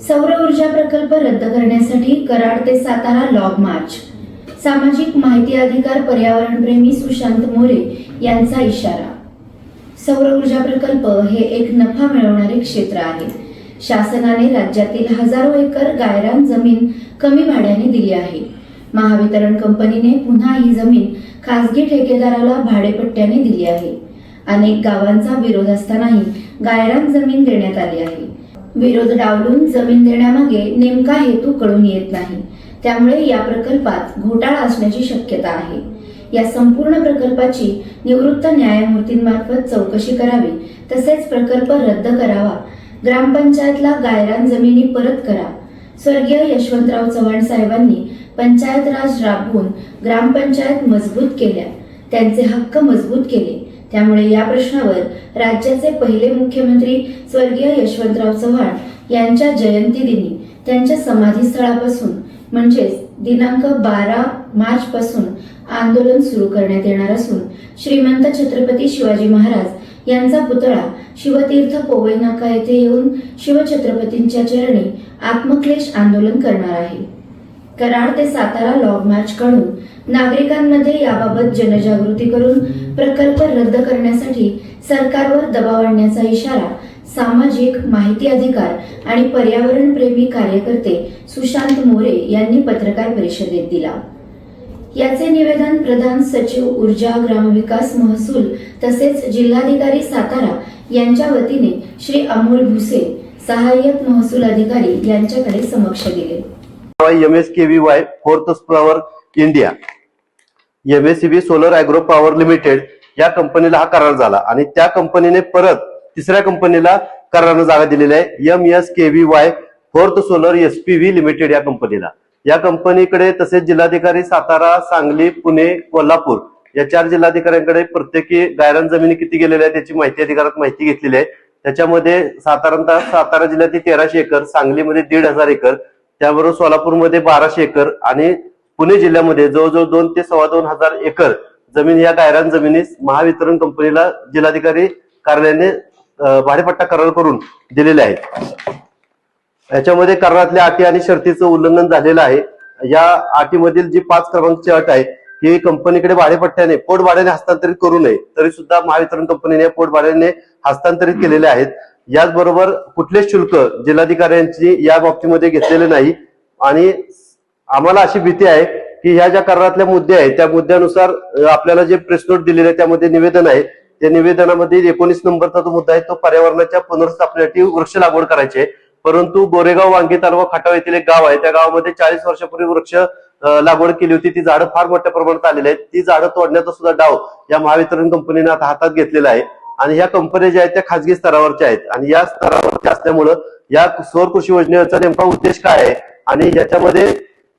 सौर ऊर्जा प्रकल्प रद्द करण्यासाठी कराड ते सातारा लॉग मार्च. सामाजिक माहिती अधिकार पर्यावरणप्रेमी सुशांत मोरे यांचा इशारा. सौर ऊर्जा प्रकल्प हे एक नफा मिळवणारे क्षेत्र आहे. शासनाने राज्यातील हजारो एकर गायरान जमीन कमी भाड्याने दिली आहे. महावितरण कंपनीने पुन्हा ही जमीन खासगी ठेकेदाराला भाडेपट्ट्याने दिली आहे. अनेक गावांचा विरोध असतानाही गायरान जमीन देण्यात आली आहे. विरोध डावलून जमीन देण्यामागे नेमका हेतू कळून येत नाही. त्यामुळे या प्रकल्पात घोटाळा असण्याची शक्यता आहे. या संपूर्ण प्रकल्पाची निवृत्त न्यायमूर्तींमार्फत चौकशी करावी तसेच प्रकल्प रद्द करावा ग्रामपंचायतला गायरान जमिनी परत करा. स्वर्गीय यशवंतराव चव्हाण साहेबांनी पंचायत राज राबवून ग्रामपंचायत मजबूत केल्या. त्यांचे हक्क मजबूत केले. त्यामुळे या प्रश्नावर राज्याचे पहिले मुख्यमंत्री स्वर्गीय यशवंतराव चव्हाण यांच्या जयंती दिनी त्यांच्या समाधीस्थळापासून म्हणजेच दिनांक बारा मार्च पासून आंदोलन सुरू करण्यात येणार असून श्रीमंत छत्रपती शिवाजी महाराज यांचा पुतळा शिवतीर्थ पोवई नाका येथे येऊन शिवछत्रपतींच्या चरणी आत्मक्लेश आंदोलन करणार आहे. कराड ते सातारा लॉग मार्च काढून नागरिकांमध्ये याबाबत जनजागृती करून प्रकल्प रद्द करण्यासाठी सरकारवर दबाव आणण्याचा इशारा सामाजिक माहिती अधिकार आणि पर्यावरण प्रेमी कार्यकर्ते सुशांत मोरे यांनी पत्रकार परिषदेत दिला. याचे निवेदन प्रधान सचिव ऊर्जा ग्रामविकास महसूल तसेच जिल्हाधिकारी सातारा यांच्या वतीने श्री अमोल भुसे सहाय्यक महसूल अधिकारी यांच्याकडे समक्ष दिले. M S K V Y fourth flower India. M S C B solar agro power limited या कंपनीला हा करार झाला. आणि त्या कंपनीने परत तिसऱ्या कंपनीला करारानं जागा दिलेली आहे. M S K V Y fourth solar S P V limited या कंपनीला. या कंपनीकडे तसेच जिल्हाधिकारी सातारा सांगली पुणे कोल्हापूर या चार जिल्हाधिकाऱ्यांकडे प्रत्येकी गायरान जमिनी किती गेलेल्या आहेत त्याची माहिती अधिकारात माहिती घेतलेली आहे. त्याच्यामध्ये साधारणतः सातारा जिल्ह्यातील तेराशे एकर सांगलीमध्ये दीड हजार एकर त्याबरोबर सोलापूरमध्ये बाराशे एकर आणि पुणे जिल्ह्यामध्ये जवळजवळ दोन ते सव्वा दोन हजार एकर जमीन या गायरान जमिनीस महावितरण कंपनीला जिल्हाधिकारी कार्यालयाने भाडेपट्टा करार करून दिलेले आहेत. याच्यामध्ये करारातल्या अटी आणि शर्तीचं उल्लंघन झालेलं आहे. या अटीमधील जी पाच क्रमांकची अट आहे ही कंपनीकडे भाडेपट्ट्याने पोट भाड्याने हस्तांतरित करू नये. तरी सुद्धा महावितरण कंपनीने पोट भाड्याने हस्तांतरित केलेले आहेत. याचबरोबर कुठले शुल्क जिल्हाधिकाऱ्यांची या बाबतीमध्ये घेतलेले नाही. आणि आम्हाला अशी भीती आहे की ह्या ज्या करारातल्या मुद्दे आहेत त्या मुद्द्यानुसार आपल्याला जे प्रेस नोट दिलेले आहे त्यामध्ये निवेदन आहे. त्या निवेदनामध्ये एकोणीस नंबरचा जो मुद्दा आहे तो पर्यावरणाच्या पुनर्स्थापनेसाठी वृक्ष लागवड करायची आहे. परंतु गोरेगाव वांगी तालुका खटाव येथील एक गाव आहे. त्या गावामध्ये चाळीस वर्षापूर्वी वृक्ष लागवड केली होती. ती झाडं फार मोठ्या प्रमाणात आलेली आहेत. ती झाडं तोडण्याचा सुद्धा डाव या महावितरण कंपनीने आता हातात घेतलेला आहे. आणि ह्या कंपन्या ज्या आहेत त्या खासगी स्तरावरच्या आहेत. आणि या स्तरावरच्या असल्यामुळं या सौर कृषी योजनेचा नेमका उद्देश काय आहे? आणि याच्यामध्ये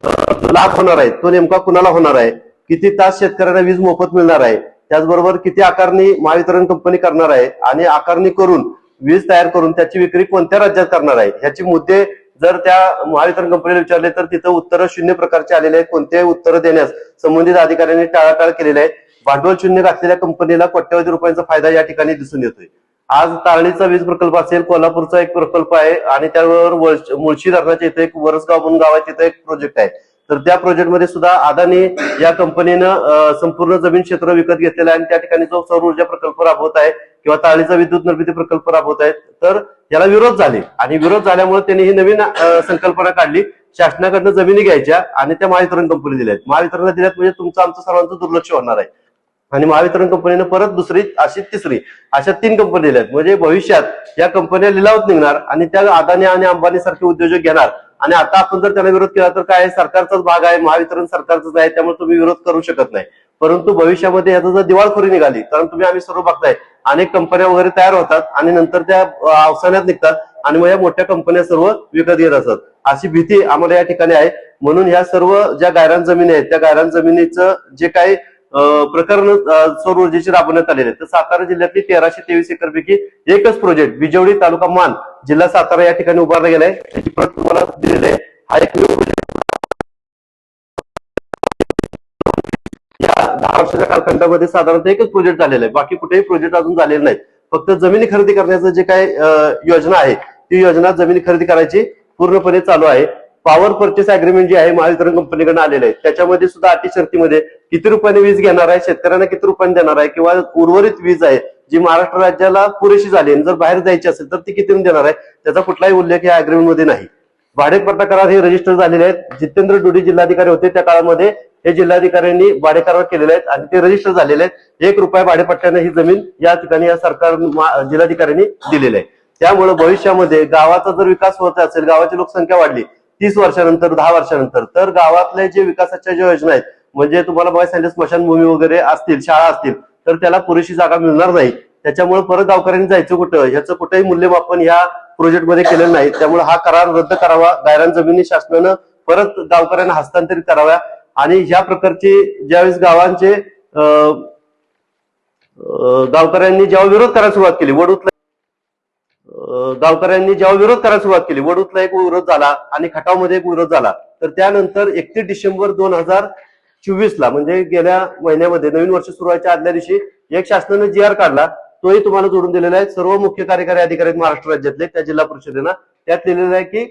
लाभ होणार आहे. तो नेमका कुणाला होणार आहे? किती तास शेतकऱ्यांना वीज मोफत मिळणार आहे? त्याचबरोबर किती आकारणी महावितरण कंपनी करणार आहे? आणि आकारणी करून वीज तयार करून त्याची विक्री कोणत्या राज्यात करणार आहे? ह्याचे मुद्दे जर त्या महावितरण कंपनीला विचारले तर तिथं उत्तर शून्य प्रकारचे आलेले आहेत. कोणतेही उत्तर देण्यास संबंधित अधिकाऱ्यांनी टाळाटाळ केलेली आहे भांडवल शून्य घातलेल्या कंपनीला कोट्यवधी रुपयांचा फायदा या ठिकाणी दिसून येतोय. आज तारळीचा वीज प्रकल्प असेल कोल्हापूरचा एक प्रकल्प आहे आणि त्याबरोबर मुळशी धरणाच्या इथे एक वरसगाव म्हणून गाव आहे तिथे एक प्रोजेक्ट आहे. तर त्या प्रोजेक्टमध्ये सुद्धा अदानी या कंपनीनं संपूर्ण जमीन क्षेत्र विकत घेतलेलं आहे आणि त्या ठिकाणी जो सौर ऊर्जा प्रकल्प राबवत आहे किंवा ताळीचा विद्युत निर्मिती प्रकल्प राबवत आहेत तर याला विरोध झाले. आणि विरोध झाल्यामुळे त्यांनी ही नवीन संकल्पना काढली. शासनाकडनं जमिनी घ्यायच्या आणि त्या महावितरण कंपनी दिल्या आहेत. महावितरण दिल्यात म्हणजे तुमचं आमचं सर्वांचं दुर्लक्ष होणार आहे. आणि महावितरण कंपनीनं परत दुसरी अशी तिसरी अशा तीन कंपनी दिल्या आहेत. म्हणजे भविष्यात या कंपन्या लिलावत निघणार आणि त्या अदानी आणि अंबानी सारखे उद्योजक घेणार. आणि आता आपण जर त्याला विरोध केला तर काय सरकारचाच भाग आहे महावितरण सरकारचाच आहे त्यामुळे तुम्ही विरोध करू शकत नाही. परंतु भविष्यामध्ये याचा जर दिवाळखोरी निघाली कारण तुम्ही आम्ही सर्व बघताय अनेक कंपन्या वगैरे तयार होतात आणि नंतर त्या अवसान्यात निघतात आणि मग या मोठ्या कंपन्या सर्व विकत घेत असतात अशी भीती आम्हाला या ठिकाणी आहे. म्हणून ह्या सर्व ज्या गायरान जमिनी आहेत त्या गायरान जमिनीचं जे काही प्रकरण सौर ऊर्जेचे राबवण्यात आलेले आहेत तर सातारा जिल्ह्यातली तेराशे तेवीस एकर पैकी एकच प्रोजेक्ट बिजवडी तालुका मान जिल्हा सातारा या ठिकाणी उभारला गेलाय त्याची प्रत तुम्हाला दिलेली आहे. हा एक या दहा वर्षाच्या कालखंडामध्ये साधारणतः एकच प्रोजेक्ट झालेला आहे. बाकी कुठेही प्रोजेक्ट अजून झालेले नाहीत. फक्त जमिनी खरेदी करण्याचं जे काय योजना आहे ती योजना जमिनी खरेदी करायची पूर्णपणे चालू आहे. पॉवर परचेस अग्रीमेंट जे आहे महावितरण कंपनीकडे आलेलं आहे. त्याच्यामध्ये सुद्धा अटी शर्तीमध्ये किती रुपयाने वीज घेणार आहे शेतकऱ्यांना किती रुपयाने देणार आहे किंवा उर्वरित वीज आहे जी महाराष्ट्र राज्याला पुरेशी झाली आणि जर बाहेर जायची असेल तर ती किती देणार आहे त्याचा कुठलाही उल्लेख या अग्रीमेंटमध्ये नाही. भाडेपट्टा करार हे रजिस्टर झालेले आहेत. जितेंद्र डुडी जिल्हाधिकारी होते त्या काळामध्ये. हे जिल्हाधिकाऱ्यांनी भाडेकरार केलेले आहेत आणि ते रजिस्टर झालेले आहेत. एक रुपया भाडेपट्ट्याने ही जमीन या ठिकाणी या सरकार मा- जिल्हाधिकाऱ्यांनी दिलेली आहे. त्यामुळे भविष्यामध्ये गावाचा जर विकास होत असेल गावाची लोकसंख्या वाढली तीस वर्षानंतर दहा वर्षानंतर. तर गावातल्या जे विकासाच्या ज्या योजना आहेत म्हणजे तुम्हाला बघायला सांगितलं स्मशानभूमी वगैरे असतील शाळा असतील तर त्याला पुरेशी जागा मिळणार नाही. त्याच्यामुळे परत गावकऱ्यांनी जायचं कुठं? ह्याचं कुठेही मूल्यमापन या प्रोजेक्टमध्ये केलेलं नाही. त्यामुळे हा करार रद्द करावा गायरान जमिनी शासनानं परत गावकऱ्यांना हस्तांतरित कराव्या. आणि ह्या प्रकारचे ज्यावेळेस गावांचे गावकऱ्यांनी जेव्हा विरोध करायला सुरुवात केली वडूतला गावकऱ्यांनी जेव्हा विरोध करायला सुरुवात केली वडूतला एक विरोध झाला आणि खटावमध्ये एक विरोध झाला तर त्यानंतर एकतीस डिसेंबर दोन हजार चोवीस ला म्हणजे गेल्या महिन्यामध्ये नवीन वर्ष सुरू व्हायच्या आदल्या दिवशी एक शासनाने जी आर काढला तोही तुम्हाला जोडून दिलेला आहे. सर्व मुख्य कार्यकारी अधिकारी महाराष्ट्र राज्यातले त्या जिल्हा परिषदेनं त्यात लिहिलेलं आहे की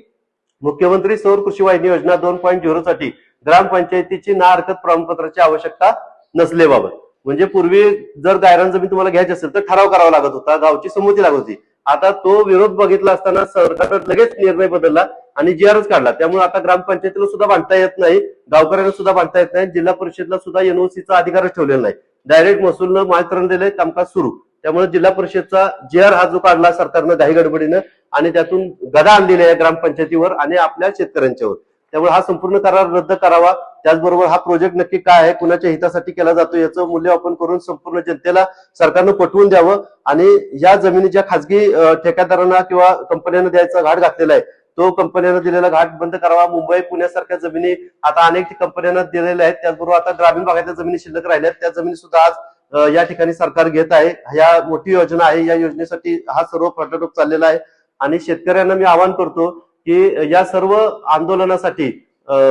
मुख्यमंत्री सौर कृषी वाहिनी योजना दोन पॉईंट झिरो साठी ग्रामपंचायतीची ना हरकत प्रमाणपत्राची आवश्यकता नसलेबाबत. म्हणजे पूर्वी जर गायरान जमीन तुम्हाला घ्यायची असेल तर ठराव करावा लागत होता गावची संमती लागत होती. आता तो विरोध बघितला असताना सरकारनं लगेच निर्णय बदलला आणि जी आरच काढला. त्यामुळे आता ग्रामपंचायतीला सुद्धा बांधता येत नाही गावकऱ्यांना सुद्धा बांधता येत नाही जिल्हा परिषदला सुद्धा एनओसीचा अधिकारच ठेवलेला नाही. डायरेक्ट महसूलनं महावितरण दिलंय कामकाज सुरू. त्यामुळे जिल्हा परिषदचा जे आर हा जो काढला सरकारनं घाई गडबडीनं आणि त्यातून गदा आणलेली आहे ग्रामपंचायतीवर आणि आपल्या शेतकऱ्यांच्यावर. त्यामुळे हा संपूर्ण करार रद्द करावा. त्याचबरोबर हा प्रोजेक्ट नक्की काय आहे कुणाच्या हितासाठी केला जातो याचं मूल्यमापन करून संपूर्ण जनतेला सरकारनं पटवून द्यावं आणि या जमिनी ज्या खासगी ठेकेदारांना किंवा कंपन्यांना द्यायचा घाट घातलेला आहे तो कंपन्यांना दिलेला घाट बंद करावा. मुंबई पुण्यासारख्या जमिनी आता अनेक कंपन्यांना दिलेल्या आहेत. त्याचबरोबर आता ग्रामीण भागातल्या जमिनी शिल्लक राहिल्या आहेत. त्या जमिनी सुद्धा आज या ठिकाणी सरकार घेत आहे. या मोठी योजना आहे. या योजनेसाठी हा सर्व फटाटोप चाललेला आहे. आणि शेतकऱ्यांना मी आवाहन करतो की या सर्व आंदोलनासाठी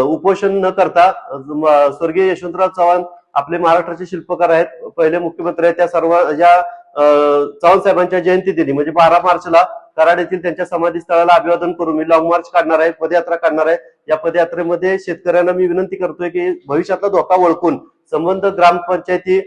उपोषण न करता स्वर्गीय यशवंतराव चव्हाण आपले महाराष्ट्राचे शिल्पकार आहेत. पहिले मुख्यमंत्री आहेत. त्या सर्व या चव्हाण साहेबांच्या जयंती दिली म्हणजे बारा मार्चला कराड येथील त्यांच्या समाधी स्थळाला अभिवादन करून मी लॉंग मार्च काढणार आहे पदयात्रा काढणार आहे. या पदयात्रेमध्ये शेतकऱ्यांना मी विनंती करतोय की भविष्यातला धोका ओळखून संबंध ग्रामपंचायती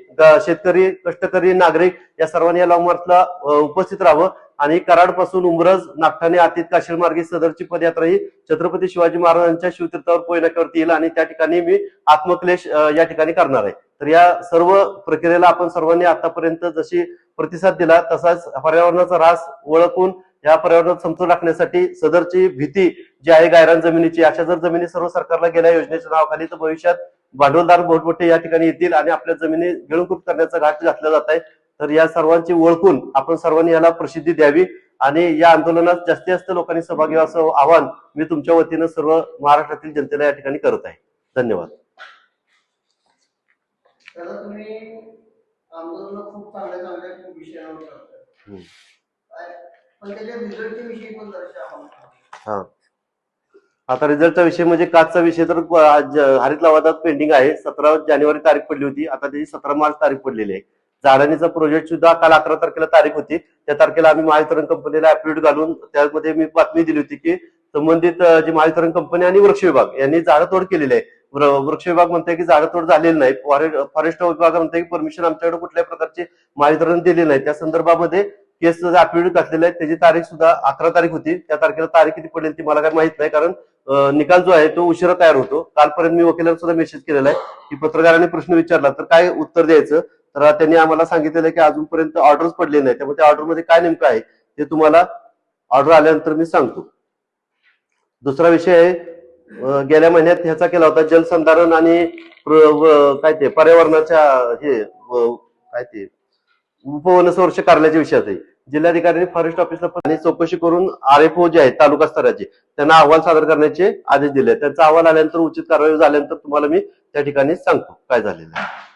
शेतकरी कष्टकरी नागरिक या सर्वांनी या लॉंग मार्चला उपस्थित राहावं. आणि कराडपासून उमरज नागठाणे आतीत काशीळ मार्गे सदरची पदयात्रा ही छत्रपती शिवाजी महाराजांच्या शिवतीर्थावर पोय येईल आणि त्या ठिकाणी मी आत्मक्लेश या ठिकाणी करणार आहे. तर या सर्व प्रक्रियेला आपण सर्वांनी आतापर्यंत जशी प्रतिसाद दिला तसाच पर्यावरणाचा ऱ्हास ओळखून या पर्यावरणात समतोल राखण्यासाठी सदरची भीती जी आहे गायरान जमिनीची अशा जर जमिनी सर्व सरकारला गेल्या योजनेच्या नावाखाली तर भविष्यात भांडवलदार मोठमोठे या ठिकाणी येतील आणि आपल्या जमिनी गिळूकृत करण्याचा घाट घातला जात आहे. तर या सर्वांची ओळखून आपण सर्वांनी याला प्रसिद्धी द्यावी आणि या आंदोलनात जास्तीत जास्त लोकांनी सहभागी असं आवाहन मी तुमच्या वतीनं सर्व महाराष्ट्रातील जनतेला या ठिकाणी करत आहे. धन्यवाद. त्याला तुम्ही आंदोलन खूप चांगल्या चांगल्या विषयावर करताय. हम्म. काय? पण त्याच्या रिझल्टच्या विषयी पण दर्शा आम्हाला हा. आता रिझल्टचा विषय म्हणजे काचचा विषय तर हरित लवादात पेंडिंग आहे. सतरा जानेवारी तारीख पडली होती. आता त्याची सतरा मार्च तारीख पडलेली आहे. जाळणीचा प्रोजेक्ट सुद्धा काल अकरा तारखेला तारीख होती. त्या तारखेला आम्ही महावितरण कंपनीला ऍप्लिट घालून त्यामध्ये मी बातमी दिली होती की संबंधित जी महावितरण कंपनी आणि वृक्ष विभाग यांनी झाडतोड केलेली आहे. वृक्ष विभाग म्हणते की झाडतोड झालेली नाही. फॉरे- फॉरेस्ट विभाग म्हणते की परमिशन आमच्याकडे कुठल्याही प्रकारची महावितरण दिली नाही. त्या संदर्भामध्ये केस ऍप्लिट घातलेलं आहे त्याची तारीख सुद्धा अकरा तारीख होती. त्या तारखेला तारीख किती पडेल ती मला काही माहीत नाही. कारण निकाल जो आहे तो उशिरा तयार होतो. कालपर्यंत मी वकिलांना सुद्धा मेसेज केलेला आहे की पत्रकारांनी प्रश्न विचारला तर काय उत्तर द्यायचं? तर त्यांनी आम्हाला सांगितलेलं आहे की अजूनपर्यंत ऑर्डर्स पडले नाही त्यामुळे त्या ऑर्डरमध्ये काय नेमकं आहे ते तुम्हाला ऑर्डर आल्यानंतर मी सांगतो. दुसरा विषय आहे गेल्या महिन्यात ह्याचा केला होता जलसंधारण आणि काय ते पर्यावरणाच्या हे काय ते उपवनसवर्ष संरक्षण कार्यालयाच्या विषयात आहे जिल्हाधिकाऱ्यांनी फॉरेस्ट ऑफिसला पण- आणि चौकशी करून आर एफ ओ जे आहेत तालुका स्तराचे त्यांना अहवाल सादर करण्याचे आदेश दिले त्यांचा अहवाल आल्यानंतर उचित कारवाई झाल्यानंतर तुम्हाला मी त्या ठिकाणी सांगतो काय झालेलं आहे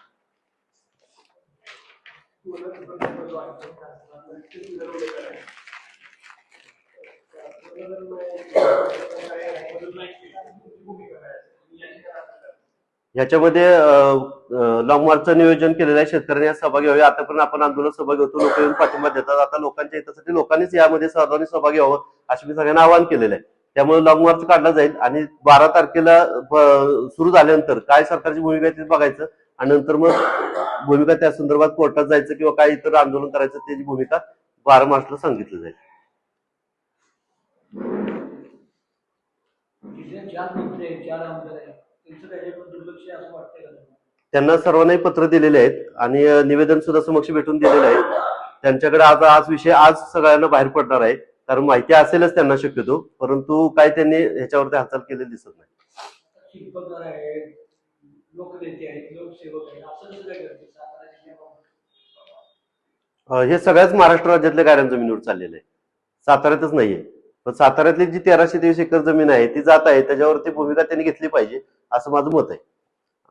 ह्याच्यामध्ये लॉंग मार्चचं नियोजन केलेलं आहे. शेतकऱ्यांनी सहभागी व्हावे. आतापर्यंत आपण आंदोलन सहभागी होतो. लोक येऊन पाठिंबा देतात. आता लोकांच्या हितासाठी लोकांनीच यामध्ये सहभागी सहभागी व्हावं असं मी सगळ्यांना आवाहन केलेलं आहे. त्यामुळे लॉंग मार्च काढला जाईल आणि बारा तारखेला सुरू झाल्यानंतर काय सरकारची भूमिका आहे ते बघायचं आणि नंतर मग भूमिका त्या संदर्भात कोर्टात जायचं किंवा काय इतर आंदोलन करायचं त्याची भूमिका बारा मार्चला सांगितलं जाईल. चार मंत्री चार आमदार त्यांना सर्वांनाही पत्र दिलेले आहेत आणि निवेदन सुद्धा समक्ष भेटून दिलेलं आहे. त्यांच्याकडे आता आज विषय आज सगळ्यांना बाहेर पडणार आहे. कारण माहिती असेलच त्यांना शक्यतो परंतु काय त्यांनी ह्याच्यावरती हालचाल केलेली दिसत नाही. हे सगळ्याच महाराष्ट्र राज्यातल्या गाड्या जमिनीवर चाललेलं आहे. साताऱ्यातच नाहीये. पण साताऱ्यातली जी तेराशे तेवीस एकर जमीन आहे ती जात आहे त्याच्यावरती भूमिका त्यांनी घेतली पाहिजे असं माझं मत आहे.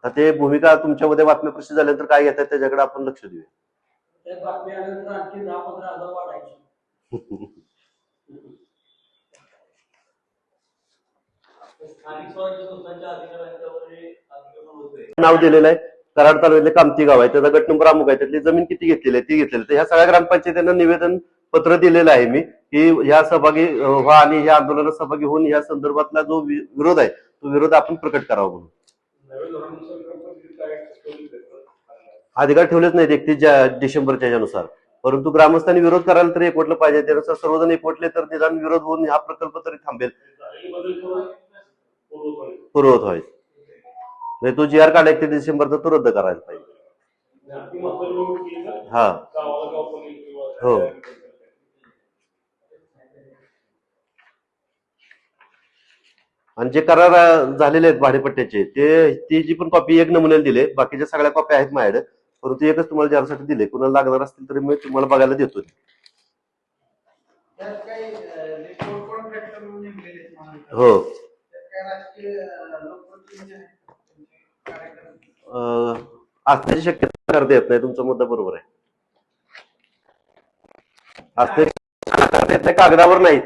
आता ते भूमिका तुमच्यामध्ये बातम्या प्रसिद्ध झाल्यानंतर काय घेतात त्याच्याकडे आपण लक्ष देऊया. नाव दिलेलं आहे कराड तालुक्यातले कामती गाव आहे त्याचा गट नंबर अमुक आहे त्यातली जमीन किती घेतलेली आहे ती घेतलेली आहे. ह्या सगळ्या ग्रामपंचायतींना निवेदन पत्र दिलेलं आहे मी. की ह्या सहभागी व्हा आणि ह्या आंदोलनात सहभागी होऊन या संदर्भातला जो वि- विरोध आहे तो विरोध आपण प्रकट करावा म्हणून. अधिकार ठेवलेच नाहीत एकतीस डिसेंबरच्या ह्यानुसार परंतु ग्रामस्थांनी विरोध करायला तरी एकवटलं पाहिजे. त्यानुसार सर्वजण एकवटले तर निदान विरोध होऊन हा प्रकल्प तरी थांबेल. पूर्वत व्हायचं. नाही तो जी आर काढला एकतीस डिसेंबरचा तो रद्द करायला पाहिजे. हा. हो. आणि जे करार झालेले आहेत भाडेपट्ट्याचे ते ती जी पण कॉपी एक नमुन्याला दिले बाकीच्या सगळ्या कॉपी आहेत माझ्याकडे परंतु एकच तुम्हाला जारसाठी दिले कुणाला लागणार असतील तरी मी तुम्हाला बघायला देतो. हो. त्यांचे असण्याची शक्यता करता येत नाही तुमचा मुद्दा बरोबर आहे. असण्याची कागदावर नाही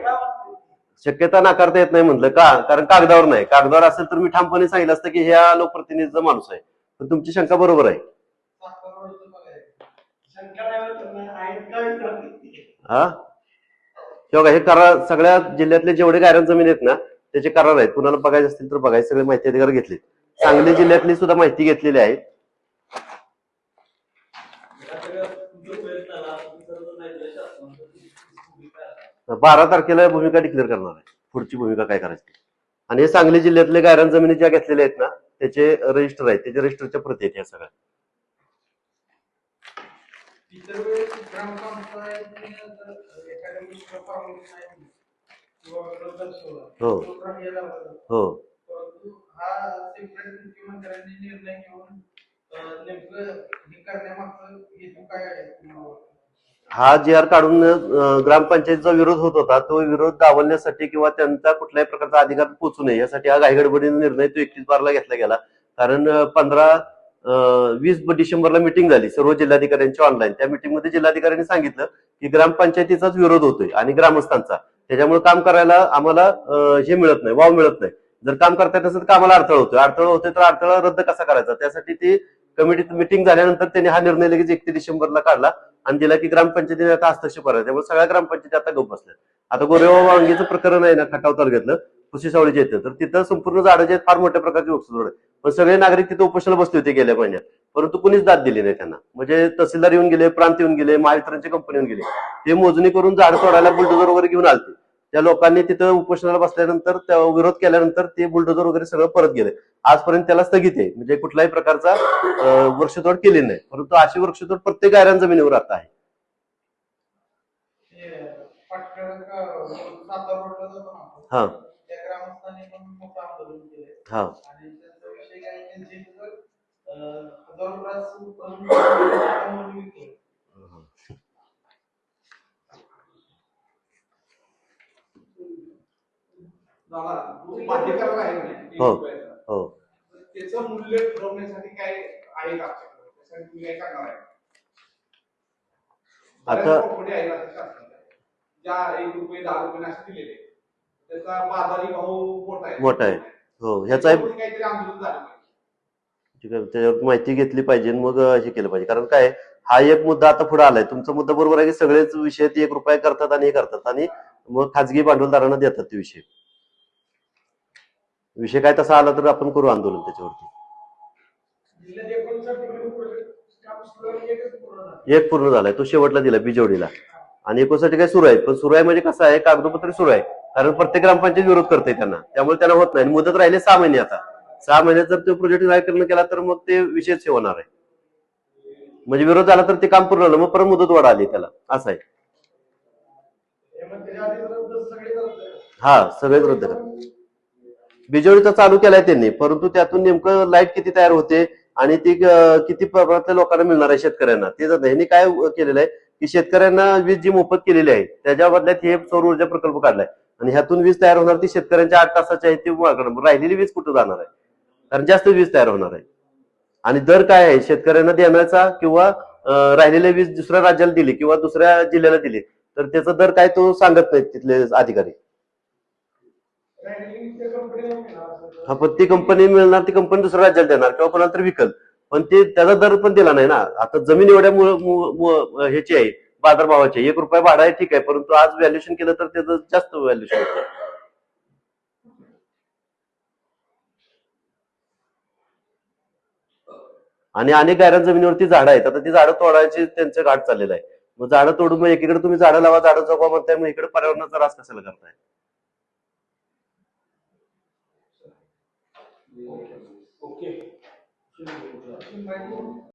शक्यता नाकारता येत नाही म्हटलं का? कारण कागदावर नाही. कागदावर असेल तर मी ठामपणे सांगितलं असतं की ह्या लोकप्रतिनिधीचा माणूस आहे. पण तुमची शंका बरोबर आहे. हा? हे बघा हे करार सगळ्या जिल्ह्यातले जेवढे गायरान जमीन आहेत ना त्याचे करार आहेत. कुणाला बघायचे असतील तर बघायचे. सगळे माहिती अधिकार घेतले सांगली जिल्ह्यातली सुद्धा माहिती घेतलेली आहे या सगळ्या तुमच्या प्रयत्नाला तुम्ही सर्व नाही दिलं शासनाची भूमिका आहे. बारा तारखेला भूमिका डिक्लेअर करणार आहे. पुढची भूमिका काय करायची. आणि हे सांगली जिल्ह्यातले गायरान जमिनी ज्या घेतलेल्या आहेत ना त्याचे रजिस्टर आहेत. त्याच्या रजिस्टरच्या प्रती आहेत या सगळ्या. हो. हो. हा निर्णय घेऊन नेमकं हे करण्यामागचं हेतू काय? हा जी आर काढून ग्रामपंचायतीचा विरोध होत होता तो विरोध डावलण्यासाठी किंवा त्यांचा कुठल्याही प्रकारचा अधिकार पोचू नये यासाठी हा घाईगडबडीने निर्णय तो एकतीस बारला घेतला गेला. कारण पंधरा वीस डिसेंबरला मिटिंग झाली सर्व जिल्हाधिकाऱ्यांची ऑनलाईन. त्या मिटिंगमध्ये जिल्हाधिकाऱ्यांनी सांगितलं की ग्रामपंचायतीचाच विरोध होतोय आणि ग्रामस्थांचा. त्याच्यामुळे काम करायला आम्हाला हे मिळत नाही वाव मिळत नाही. जर काम करता येत असेल तर कामाला अडथळा होतोय. अडथळा होतोय तर अडथळा रद्द कसा करायचा? त्यासाठी ती कमिटीत मिटिंग झाल्यानंतर त्यांनी हा निर्णय लगेच एकतीस डिसेंबरला काढला. आणि दिला की ग्रामपंचायतीने आता हस्तक्षेप करायचा. त्यामुळे सगळ्या ग्रामपंचायती आता गप बसल्या आता गोरेवा वांगीचं प्रकरण आहे ना खटाव तालुक्यातलं कुशीसावळीचे येतं तर तिथं संपूर्ण झाडं जे आहेत फार मोठ्या प्रकारची वृक्षतोड पण सगळे नागरिक तिथं उपोषणाला बसले होते गेल्या महिन्यात. परंतु कुणीच दाद दिली नाही त्यांना. म्हणजे तहसीलदार येऊन गेले प्रांत येऊन गेले महावितरणची कंपनी येऊन गेले. ते मोजणी करून झाड तोडायला बुलडोजर वगैरे घेऊन आलते. त्या लोकांनी तिथं उपोषणाला बसल्यानंतर त्या विरोध केल्यानंतर ते बुलडोजर वगैरे सगळं परत गेले. आजपर्यंत त्याला स्थगित आहे. म्हणजे कुठल्याही प्रकारचा वृक्षतोड केली नाही. परंतु अशी वृक्षतोड प्रत्येक गायरान जमिनीवर आता आहे. हा हा आणि त्यांचा विषय काय त्यांचे जर अं, हजारो तास करून मोजणी केली. दादा, तो भाडेकरार आहे ना, एक हो. हो. तर त्याचं मूल्य ठरवण्यासाठी काय आहे का आपल्याकडे? त्यासाठी तुम्ही काय करणार आहे? आता- मोठा आहे. हो ह्याचा त्याच्यावर माहिती घेतली पाहिजे मग हे केलं पाहिजे. कारण काय हा एक मुद्दा आता पुढे आलाय. तुमचा मुद्दा बरोबर आहे की सगळेच विषय ते एक रुपया करतात आणि हे करतात आणि मग खाजगी भांडवलदारांना देतात ते विषय. विषय काय तसा आला तर आपण करू आंदोलन त्याच्यावरती. एक पूर्ण झालाय तो शेवटला दिला बिजवडीला आणि एकोणसाठी काय सुरू आहे पण सुरू आहे म्हणजे कसं आहे कागदोपत्र सुरू आहे. कारण प्रत्येक ग्रामपंचायत विरोध करते त्यांना. त्यामुळे त्यांना होत नाही. आणि मुदत राहिले सहा महिने आता. सहा महिन्यात जर तो प्रोजेक्ट निराकरण केला तर मग ते विषयच हे होणार आहे. म्हणजे विरोध झाला तर ते काम पूर्ण झालं मग परत मुदत वाढ आली त्याला. असं आहे. हा सगळे विरोध हा सगळेच रद्द करा बिजवडीचा चालू केलाय त्यांनी परंतु त्यातून नेमकं लाइट किती तयार होते आणि ती किती प्रमाणातल्या लोकांना मिळणार आहे शेतकऱ्यांना? ते जात काय केलेलं आहे की शेतकऱ्यांना वीज जी मोफत केलेली आहे त्याच्या बदल्यात हे सौर ऊर्जा प्रकल्प काढलाय. आणि ह्यातून वीज तयार होणार ती शेतकऱ्यांच्या आठ तासाची आहे ती राहिलेली वीज कुठं जाणार आहे? कारण जास्त वीज तयार होणार आहे. आणि दर काय आहे? शेतकऱ्यांना देण्याचा किंवा राहिलेली वीज दुसऱ्या राज्याला दिली किंवा दुसऱ्या जिल्ह्याला दिली तर त्याचा दर काय तो सांगत नाही तिथले अधिकारी राहिलेली त्या कंपनीला मिळणार असेल. हा पण ती कंपनी मिळणार ती कंपनी दुसऱ्या राज्यात देणार किंवा कोणाला तरी विकल. पण ते त्याचा दर पण दिला नाही ना. आता जमीन एवढ्या ह्याची आहे बाजारभावाची आहे. एक रुपये भाडा आहे ठीक आहे परंतु आज व्हॅल्युएशन केलं तर त्याचं जास्त व्हॅल्युएशन होतं. आणि अनेक गायरान जमिनीवरती झाडं आहेत. आता ती झाडं तोडायची त्यांचं घाट चाललेलं आहे. मग झाडं तोडून मग एकीकडे तुम्ही झाडं लावा झाडं जगवा म्हणताय मग इकडे पर्यावरणाचा रास कशाला करताय? 这个主要是应该。